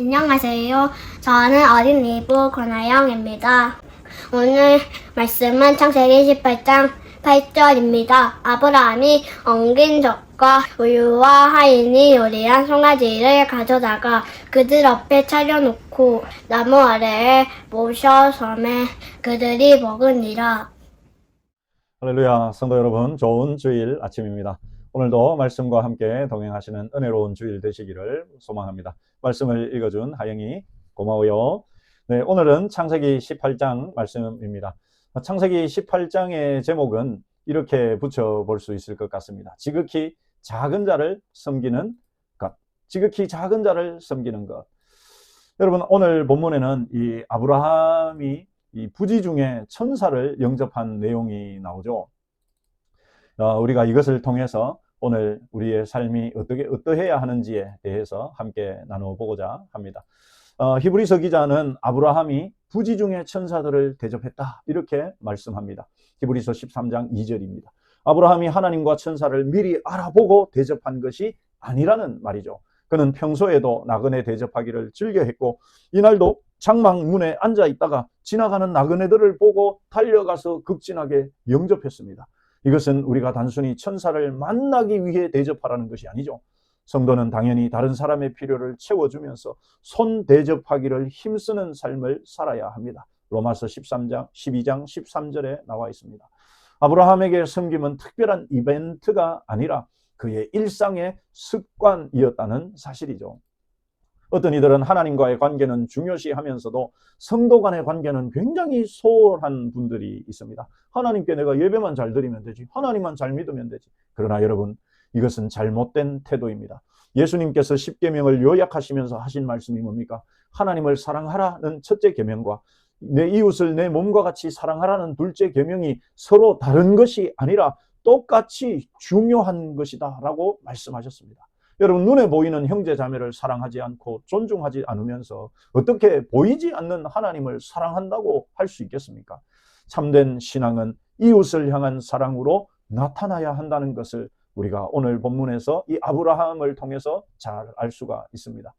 안녕하세요. 저는 어린 이부 권하영입니다. 오늘 말씀은 창세기 18장 8절입니다. 아브라함이 엉긴 젖과 우유와 하인이 요리한 송아지를 가져다가 그들 앞에 차려놓고 나무 아래에 모셔 섬에 그들이 먹으니라. 할렐루야, 성도 여러분, 좋은 주일 아침입니다. 오늘도 말씀과 함께 동행하시는 은혜로운 주일 되시기를 소망합니다. 말씀을 읽어준 하영이 고마워요. 네, 오늘은 창세기 18장 말씀입니다. 창세기 18장의 제목은 이렇게 붙여볼 수 있을 것 같습니다. 지극히 작은 자를 섬기는 것. 지극히 작은 자를 섬기는 것. 여러분, 오늘 본문에는 이 아브라함이 이 부지 중에 천사를 영접한 내용이 나오죠. 어, 우리가 이것을 통해서 오늘 우리의 삶이 어떻게 어떠해야 하는지에 대해서 함께 나눠보고자 합니다. 어, 히브리서 기자는 아브라함이 부지 중에 천사들을 대접했다 이렇게 말씀합니다. 히브리서 13장 2절입니다. 아브라함이 하나님과 천사를 미리 알아보고 대접한 것이 아니라는 말이죠. 그는 평소에도 나그네 대접하기를 즐겨했고 이날도 장막문에 앉아 있다가 지나가는 나그네들을 보고 달려가서 극진하게 영접했습니다. 이것은 우리가 단순히 천사를 만나기 위해 대접하라는 것이 아니죠. 성도는 당연히 다른 사람의 필요를 채워주면서 손 대접하기를 힘쓰는 삶을 살아야 합니다. 로마서 13장, 12장 13절에 나와 있습니다. 아브라함에게 섬김은 특별한 이벤트가 아니라 그의 일상의 습관이었다는 사실이죠. 어떤 이들은 하나님과의 관계는 중요시하면서도 성도 간의 관계는 굉장히 소홀한 분들이 있습니다. 하나님께 내가 예배만 잘 드리면 되지. 하나님만 잘 믿으면 되지. 그러나 여러분, 이것은 잘못된 태도입니다. 예수님께서 십계명을 요약하시면서 하신 말씀이 뭡니까? 하나님을 사랑하라는 첫째 계명과 내 이웃을 내 몸과 같이 사랑하라는 둘째 계명이 서로 다른 것이 아니라 똑같이 중요한 것이다라고 말씀하셨습니다. 여러분 눈에 보이는 형제 자매를 사랑하지 않고 존중하지 않으면서 어떻게 보이지 않는 하나님을 사랑한다고 할 수 있겠습니까? 참된 신앙은 이웃을 향한 사랑으로 나타나야 한다는 것을 우리가 오늘 본문에서 이 아브라함을 통해서 잘 알 수가 있습니다.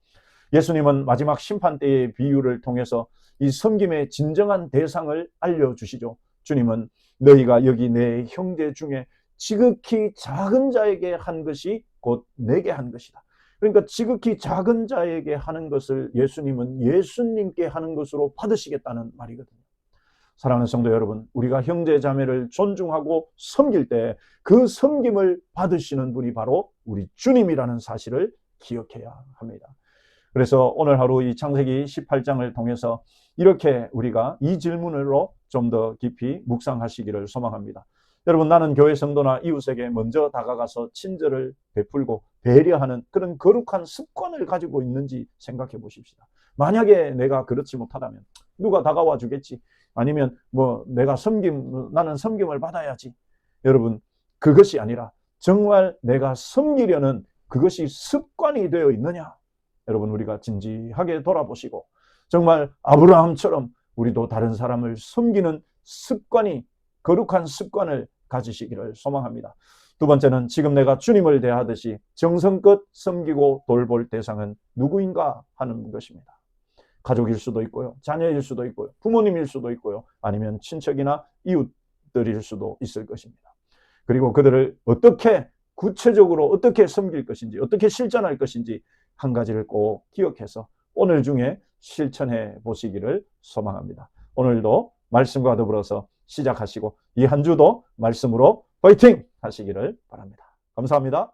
예수님은 마지막 심판 때의 비유를 통해서 이 섬김의 진정한 대상을 알려주시죠. 주님은 너희가 여기 내 형제 중에 지극히 작은 자에게 한 것이 곧 내게 한 것이다. 그러니까 지극히 작은 자에게 하는 것을 예수님은 예수님께 하는 것으로 받으시겠다는 말이거든요. 사랑하는 성도 여러분, 우리가 형제 자매를 존중하고 섬길 때 그 섬김을 받으시는 분이 바로 우리 주님이라는 사실을 기억해야 합니다. 그래서 오늘 하루 이 창세기 18장을 통해서 이렇게 우리가 이 질문으로 좀 더 깊이 묵상하시기를 소망합니다. 여러분 나는 교회 성도나 이웃에게 먼저 다가가서 친절을 베풀고 배려하는 그런 거룩한 습관을 가지고 있는지 생각해 보십시다. 만약에 내가 그렇지 못하다면 누가 다가와 주겠지? 아니면 뭐 내가 섬김 나는 섬김을 받아야지. 여러분 그것이 아니라 정말 내가 섬기려는 그것이 습관이 되어 있느냐? 여러분 우리가 진지하게 돌아보시고 정말 아브라함처럼 우리도 다른 사람을 섬기는 습관이 거룩한 습관을 가지시기를 소망합니다. 두 번째는 지금 내가 주님을 대하듯이 정성껏 섬기고 돌볼 대상은 누구인가 하는 것입니다. 가족일 수도 있고요. 자녀일 수도 있고요. 부모님일 수도 있고요. 아니면 친척이나 이웃들일 수도 있을 것입니다. 그리고 그들을 어떻게 구체적으로 어떻게 섬길 것인지, 어떻게 실천할 것인지 한 가지를 꼭 기억해서 오늘 중에 실천해 보시기를 소망합니다. 오늘도 말씀과 더불어서 시작하시고 이 한 주도 말씀으로 파이팅 하시기를 바랍니다. 감사합니다.